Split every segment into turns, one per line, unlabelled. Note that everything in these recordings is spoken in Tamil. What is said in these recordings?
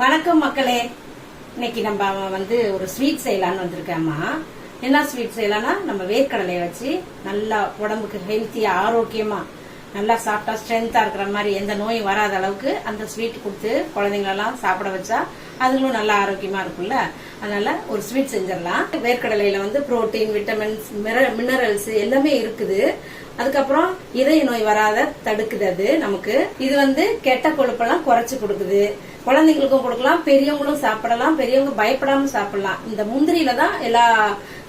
வணக்கம் மக்களே. இன்னைக்கு நம்ம வந்து ஒரு ஸ்வீட் செய்யலான்னு வந்திருக்கேம்மா என்ன ஸ்வீட் செய்யலாம்னா நம்ம வேர்க்கடலையை வச்சு நல்லா உடம்புக்கு ஹெல்த்தியா ஆரோக்கியமா நல்லா சாப்பிட்டா ஸ்ட்ரென்த்தா இருக்கிற மாதிரி எந்த நோயும் வராத அளவுக்கு அந்த ஸ்வீட் கொடுத்து குழந்தைங்களெல்லாம் சாப்பிட வச்சா அதுங்களும் நல்லா ஆரோக்கியமா இருக்கும்ல. அதனால ஒரு ஸ்வீட் செஞ்சிடலாம். வேர்க்கடலையில வந்து புரோட்டீன் விட்டமின்ஸ் மினரல்ஸ் எல்லாமே இருக்குது. அதுக்கப்புறம் இதய நோய் வராத தடுக்குது அது நமக்கு. இது வந்து கெட்ட கொழுப்பெல்லாம் குறைச்சு கொடுக்குது. குழந்தைங்களுக்கும் கொடுக்கலாம் பெரியவங்களும் சாப்பிடலாம் பெரியவங்க பயப்படாம சாப்பிடலாம். இந்த முந்திரியில தான் எல்லா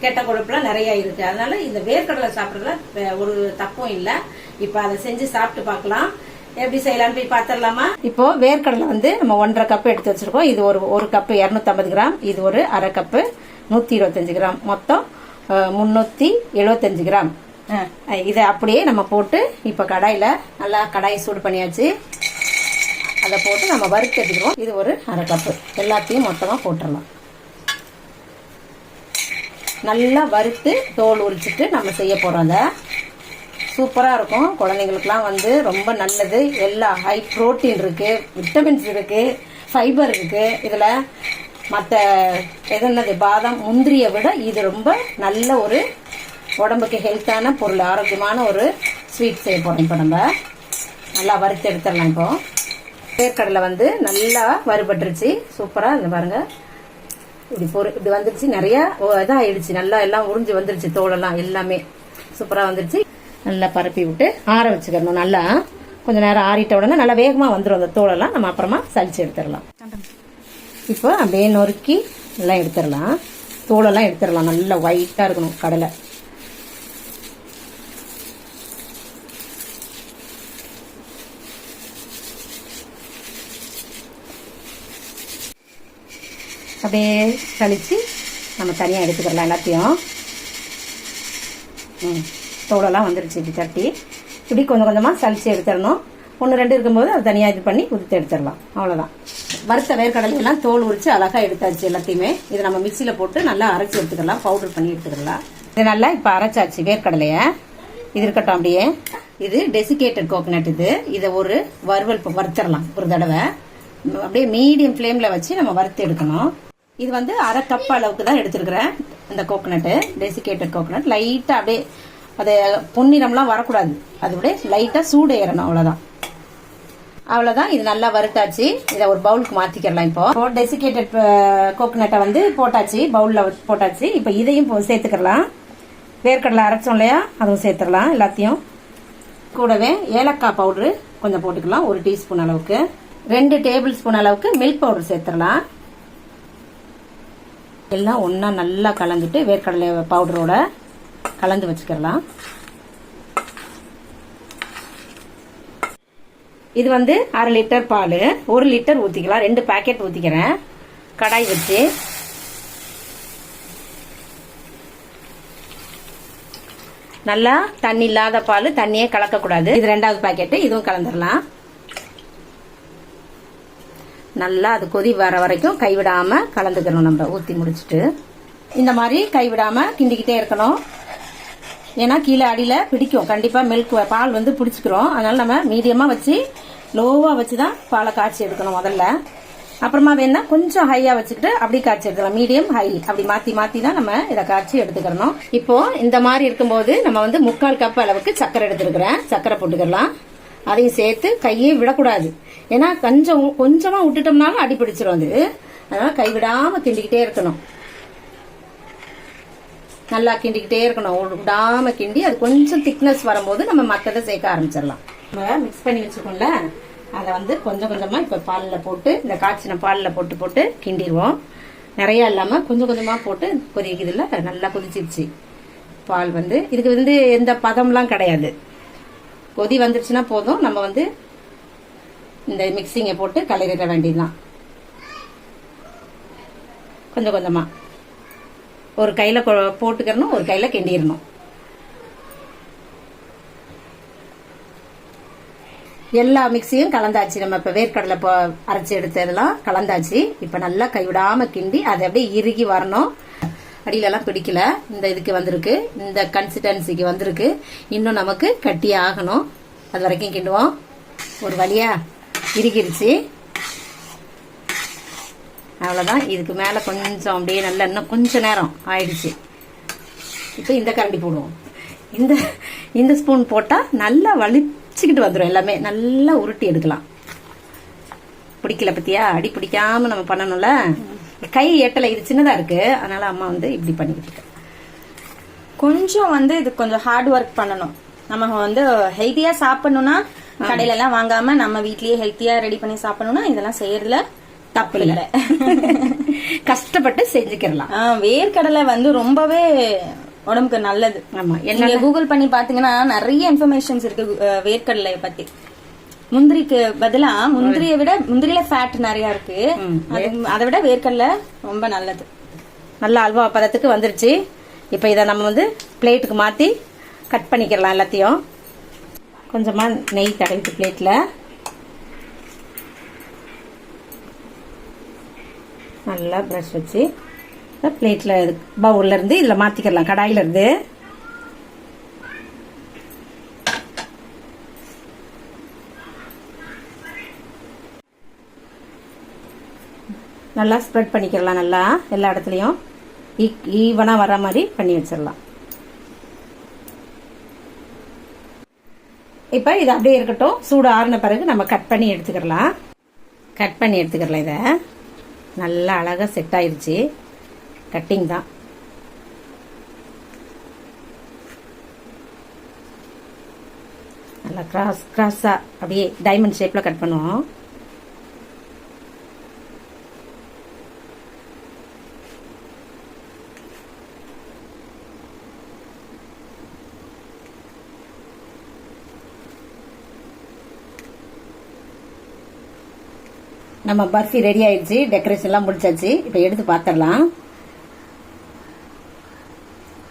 கெட்ட கொழுப்புலாம் நிறைய இருக்கு. அதனால இந்த வேர்க்கடலை சாப்பிடறதுல ஒரு தப்பும் இல்ல. இப்ப அதை செஞ்சு சாப்பிட்டு பார்க்கலாம். எப்படி செய்யலாம்னு போய் பாத்திரலாமா? இப்போ வேர்க்கடலை வந்து நம்ம ஒன்றரை கப் எடுத்து வச்சிருக்கோம். இது ஒரு ஒரு கப்பு இரநூத்தம்பது கிராம். இது ஒரு அரை கப்பு நூத்தி இருபத்தஞ்சு கிராம். மொத்தம் முன்னூத்தி எழுபத்தஞ்சு கிராம். இதை அப்படியே நம்ம போட்டு இப்போ கடாயில நல்லா கடாயை சூடு பண்ணியாச்சு. அதை போட்டு நம்ம வறுத்து எடுத்துக்கிறோம். இது ஒரு அரை கப்பு எல்லாத்தையும் மொத்தமாக போட்டுடலாம் நல்லா வறுத்து தோல் உரிச்சிட்டு நம்ம செய்ய போகிறோம் அதை சூப்பராக இருக்கும். குழந்தைங்களுக்குலாம் வந்து ரொம்ப நல்லது. எல்லா ஹை ப்ரோட்டீன் இருக்குது விட்டமின்ஸ் இருக்குது ஃபைபர் இருக்குது இதில் மற்ற எது என்னது பாதாம் முந்திரியை விட இது ரொம்ப நல்ல ஒரு உடம்புக்கு ஹெல்த்தான பொருள் ஆரோக்கியமான ஒரு ஸ்வீட் செய்ய போகிறோம் இப்போ நம்ம. நல்லா வறுத்து எடுத்துடலாம் இப்போ. வேர்க்கடலை வந்து நல்லா வறுபட்டுருச்சு. சூப்பராக இந்த பாருங்கள் இப்படி பொரு இப்படி வந்துருச்சு. நிறையா ஓ, இதாயிடுச்சு. நல்லா எல்லாம் உறிஞ்சு வந்துருச்சு தோலெல்லாம் எல்லாமே சூப்பராக வந்துருச்சு. நல்லா பரப்பி விட்டு ஆற வச்சுக்கணும் நல்லா. கொஞ்சம் நேரம் ஆறிட்ட உடனே நல்லா வேகமாக வந்துடும் அந்த தோலெல்லாம் நம்ம அப்புறமா சளிச்சு எடுத்துடலாம். இப்போ அப்படியே நொறுக்கி எல்லாம் எடுத்துடலாம். தோலெல்லாம் எடுத்துடலாம். நல்லா ஒயிட்டாக இருக்கணும் கடலை. அப்படியே கழித்து நம்ம தனியாக எடுத்துக்கிறலாம் எல்லாத்தையும். ம் தோலெல்லாம் வந்துருச்சு இப்படி தட்டி. இப்படி கொஞ்சம் கொஞ்சமாக சளிச்சு எடுத்துடணும். ஒன்று ரெண்டு இருக்கும்போது அது தனியாக இது பண்ணி உதுத்து எடுத்துடலாம். அவ்வளோதான் வறுத்த வேர்க்கடலையெல்லாம் தோல் உரித்து அழகாக எடுத்தாச்சு எல்லாத்தையுமே. இதை நம்ம மிக்சியில் போட்டு நல்லா அரைச்சி எடுத்துக்கலாம். பவுடர் பண்ணி எடுத்துக்கலாம். இது நல்லா இப்போ அரைச்சாச்சு வேர்க்கடலையை. இது இருக்கட்டும் அப்படியே. இது டெசிகேட்டட் கோகனட் இது. இதை ஒரு வறுவல் வறுத்தரலாம் ஒரு தடவை. அப்படியே மீடியம் ஃப்ளேமில் வச்சு நம்ம வறுத்து எடுக்கணும். இது வந்து அரை கப் அளவுக்கு தான் எடுத்துருக்கிறேன். இந்த கோகனட்டு டெசிகேட்டட் கோகனட் லைட்டாக அப்படியே அது பொன்னிறம்லாம் வரக்கூடாது. அது அப்படியே லைட்டாக சூடு ஏறணும் அவ்வளோதான் அவ்வளோதான் இது நல்லா வறுத்தாச்சு. இதை ஒரு பவுலுக்கு மாற்றிக்கிறலாம் இப்போ. இப்போ டெசிகேட்டட் கோகனட்டை வந்து போட்டாச்சு. பவுலில் போட்டாச்சு. இப்போ இதையும் இப்போ சேர்த்துக்கலாம். வேர்க்கடலை அரைச்சோம் இல்லையா? அதுவும் சேர்த்துடலாம் எல்லாத்தையும். கூடவே ஏலக்காய் பவுடரு கொஞ்சம் போட்டுக்கலாம். ஒரு டீஸ்பூன் அளவுக்கு. ரெண்டு டேபிள் ஸ்பூன் அளவுக்கு மில்க் பவுடர் சேர்த்துடலாம். எல்லாம் ஒன்றா நல்லா கலந்துட்டு வேர்க்கடலை பவுடரோட கலந்து வச்சுக்கலாம் இது வந்து அரை லிட்டர் பால் ஒரு லிட்டர் ஊற்றிக்கலாம் ரெண்டு பேக்கெட் ஊற்றிக்கிறேன் கடாய் வச்சு. நல்லா தண்ணி இல்லாத பால் தண்ணியே கலக்கக்கூடாது. இது ரெண்டாவது பாக்கெட்டு இதுவும் கலந்துடலாம். நல்லா அது கொதி வர வரைக்கும் கைவிடாமல் கலந்துக்கணும் நம்ம. ஊற்றி முடிச்சிட்டு. இந்த மாதிரி கைவிடாமல் கிண்டிக்கிட்டே இருக்கணும். ஏன்னா கீழே அடியில் பிடிக்கும். கண்டிப்பாக மில்க் பால் வந்து பிடிச்சிக்கிறோம். அதனால் நம்ம மீடியமாக வச்சு லோவாக வச்சு தான் பாலை காய்ச்சி எடுக்கணும் முதல்ல. அப்புறமா வேணா கொஞ்சம் ஹையாக வச்சுக்கிட்டு அப்படி காய்ச்சி எடுக்கலாம் மீடியம் ஹை அப்படி மாற்றி மாற்றி தான் நம்ம இதை காய்ச்சி எடுத்துக்கிறணும். இப்போ இந்த மாதிரி இருக்கும்போது நம்ம வந்து முக்கால் கப் அளவுக்கு சக்கரை எடுத்துருக்கிறேன். சக்கரை போட்டுக்கலாம். அதையும் சேர்த்து கையே விடக்கூடாது. ஏன்னா கொஞ்சம் கொஞ்சமாக விட்டுட்டோம்னாலும் அடி பிடிச்சிரும் அது. அதனால கைவிடாமல் கிண்டிக்கிட்டே இருக்கணும். நல்லா கிண்டிக்கிட்டே இருக்கணும். விடாம கிண்டி அது கொஞ்சம் திக்னஸ் வரும்போது நம்ம மற்றதை சேர்க்க ஆரம்பிச்சிடலாம். நம்ம மிக்ஸ் பண்ணி வச்சுக்கோம்ல அதை வந்து கொஞ்சம் கொஞ்சமா இப்ப பாலில் போட்டு இந்த காய்ச்சின பாலில் போட்டு போட்டு கிண்டிடுவோம். நிறைய இல்லாம கொஞ்சம் கொஞ்சமா போட்டு கொதிக்குதுல்ல? நல்லா கொதிச்சிருச்சு. பால் வந்து இதுக்கு வந்து எந்த பதம்லாம் கிடையாது. கொதி வந்துருச்சுன்னா போதும். நம்ம வந்து இந்த மிக்சிங்கை போட்டு கலரிட வேண்டியதுதான். கொஞ்சம் கொஞ்சமா. ஒரு கையில் போட்டுக்கிறணும் ஒரு கையில் கிண்டிடணும். எல்லா மிக்சியும் கலந்தாச்சு. நம்ம இப்ப வேர்க்கடலை இப்போ அரைச்சி எடுத்ததெல்லாம் கலந்தாச்சு. இப்ப நல்லா கைவிடாமல் கிண்டி அது அப்படியே இறுகி வரணும். அடியிலலாம் பிடிக்கல இந்த இதுக்கு வந்திருக்கு. இந்த கன்சிஸ்டன்சிக்கு வந்திருக்கு. இன்னும் நமக்கு கட்டி ஆகணும். அது வரைக்கும் கிண்டுவோம். ஒரு வழியா இறுகிருச்சு. அவ்வளோதான் இதுக்கு மேலே கொஞ்சம் அப்படியே நல்லா இன்னும் கொஞ்சம் நேரம் ஆயிடுச்சு. இப்போ இந்த கரண்டி போடுவோம். இந்த இந்த ஸ்பூன் போட்டால் நல்லா வலிச்சுக்கிட்டு வந்துடும் எல்லாமே. நல்லா உருட்டி எடுக்கலாம். பிடிக்கல பத்தியா? அடி பிடிக்காம நம்ம பண்ணணும்ல? கை எட்டலை இது சின்னதா இருக்கு. அதனால அம்மா வந்து இப்படி பண்ணிக்கிட்டு இருக்கேன்
கொஞ்சம் வந்து இது கொஞ்சம் ஹார்ட் ஒர்க் பண்ணணும். நம்ம வந்து ஹெல்த்தியா சாப்பிடணும்னா கடையில எல்லாம் வாங்காம நம்ம வீட்லயே ஹெல்த்தியா ரெடி பண்ணி சாப்பிடணும்னா இதெல்லாம் செய்யறதுல
தப்பு இல்லை. கஷ்டப்பட்டு செஞ்சுக்கிடலாம்.
ஆ, வேர்க்கடலை வந்து ரொம்பவே உடம்புக்கு நல்லது.
ஆமா என்ன
நீங்க கூகுள் பண்ணி பாத்தீங்கன்னா நிறைய இன்ஃபர்மேஷன்ஸ் இருக்கு வேர்க்கடலை பத்தி. முந்திரிக்கு பதிலா முந்திரியை விட முந்திரியில ஃபேட் நிறைய இருக்கு. அது அதை விட வேர்க்கடலை ரொம்ப நல்லது.
நல்ல அல்வா பதத்துக்கு வந்துருச்சு. இப்போ இதை நம்ம வந்து பிளேட்டுக்கு மாற்றி கட் பண்ணிக்கிறலாம் எல்லாத்தையும். கொஞ்சமாக நெய் தடவிட்டு பிளேட்டில் நல்லா ப்ரஷ் வச்சு பிளேட்டில் பவுல்ல இருந்து இதில் கடாயில நல்லா ஸ்ப்ரெட் பண்ணிக்கிறலாம் நல்லா எல்லா இடத்துலையும். ஈவனாக e, வர மாதிரி பண்ணி வச்சிடலாம் இப்போ இது அப்படியே இருக்கட்டும். சூடு ஆறின பிறகு நம்ம கட் பண்ணி எடுத்துக்கிடலாம் கட் பண்ணி எடுத்துக்கிடலாம் இதை. நல்லா அழகாக செட் ஆயிடுச்சு கட்டிங் தான். நல்லா கிராஸ் கிராஸாக அப்படியே டைமண்ட் ஷேப்பில் கட் பண்ணுவோம். நம்ம பர்ஃபி ரெடி ஆயிடுச்சு. டெக்கரேஷன் எல்லாம் முடிச்சாச்சு. இப்போ எடுத்து பார்த்துடலாம்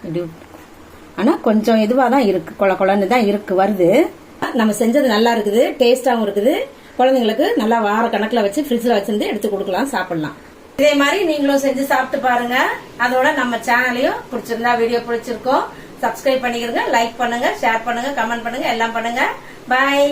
இப்படி ஆனா கொஞ்சம் இதுவாக தான் இருக்கு. கொல கொலன்னு தான் இருக்கு வருது. நம்ம செஞ்சது நல்லா இருக்குது. டேஸ்டாகவும் இருக்குது. குழந்தைங்களுக்கு நல்லா வார கணக்கில் வச்சு ஃப்ரிட்ஜில் வச்சிருந்து எடுத்து கொடுக்கலாம் சாப்பிடலாம். இதே மாதிரி நீங்களும் செஞ்சு சாப்பிட்டு பாருங்க. அதோட நம்ம சேனலையும் பிடிச்சிருந்தா வீடியோ பிடிச்சிருக்கோம். சப்ஸ்கிரைப் பண்ணிக்கிறங்க லைக் பண்ணுங்க ஷேர் பண்ணுங்க கமெண்ட் பண்ணுங்க எல்லாம் பண்ணுங்க. பாய்